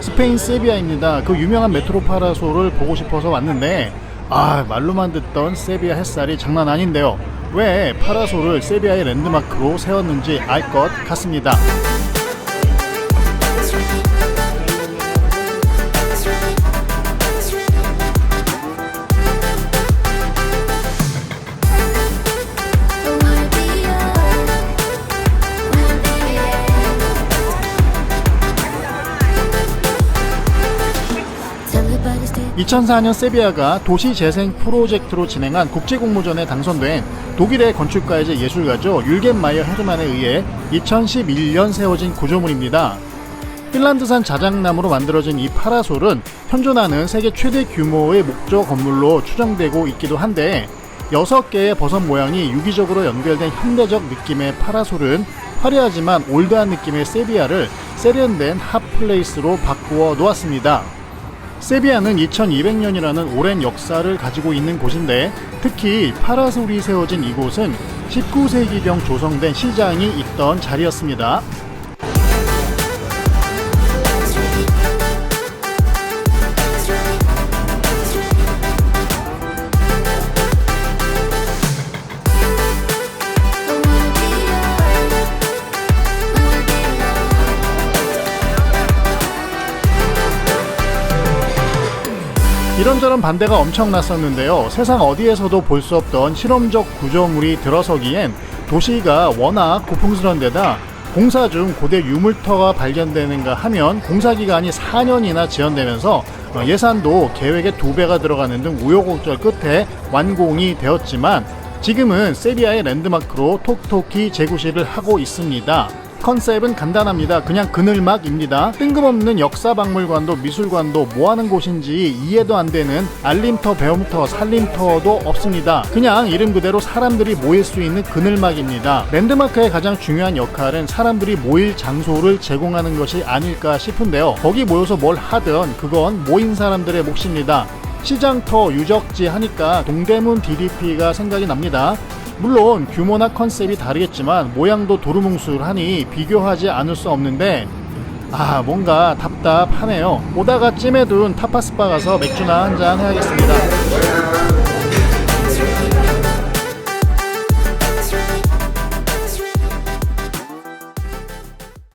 스페인 세비야입니다. 그 유명한 메트로 파라솔을 보고 싶어서 왔는데 아 말로만 듣던 세비야 햇살이 장난 아닌데요. 왜 파라솔을 세비야의 랜드마크로 세웠는지 알 것 같습니다. 2004년 세비야가 도시재생 프로젝트로 진행한 국제공모전에 당선된 독일의 건축가이자 예술가죠 율겐 마이어 헤르만에 의해 2011년 세워진 구조물입니다. 핀란드산 자작나무로 만들어진 이 파라솔은 현존하는 세계 최대 규모의 목조 건물로 추정되고 있기도 한데 6개의 버섯 모양이 유기적으로 연결된 현대적 느낌의 파라솔은 화려하지만 올드한 느낌의 세비야를 세련된 핫플레이스로 바꾸어 놓았습니다. 세비야는 2200년이라는 오랜 역사를 가지고 있는 곳인데 특히 파라솔이 세워진 이곳은 19세기경 조성된 시장이 있던 자리였습니다. 이런저런 반대가 엄청 났었는데요. 세상 어디에서도 볼 수 없던 실험적 구조물이 들어서기엔 도시가 워낙 고풍스런 데다 공사 중 고대 유물터가 발견되는가 하면 공사 기간이 4년이나 지연되면서 어, 예산도 계획의 두 배가 들어가는 등 우여곡절 끝에 완공이 되었지만 지금은 세비야의 랜드마크로 톡톡히 재구시를 하고 있습니다. 컨셉은 간단합니다. 그냥 그늘막입니다. 뜬금없는 역사 박물관도 미술관도 뭐 하는 곳인지 이해도 안 되는 알림터, 배움터, 살림터도 없습니다. 그냥 이름 그대로 사람들이 모일 수 있는 그늘막입니다. 랜드마크의 가장 중요한 역할은 사람들이 모일 장소를 제공하는 것이 아닐까 싶은데요. 거기 모여서 뭘 하든 그건 모인 사람들의 몫입니다. 시장터 유적지 하니까 동대문 DDP가 생각이 납니다. 물론 규모나 컨셉이 다르겠지만 모양도 도루뭉술하니 비교하지 않을 수 없는데 아 뭔가 답답하네요. 오다가 찜해둔 타파스바 가서 맥주나 한 잔 해야겠습니다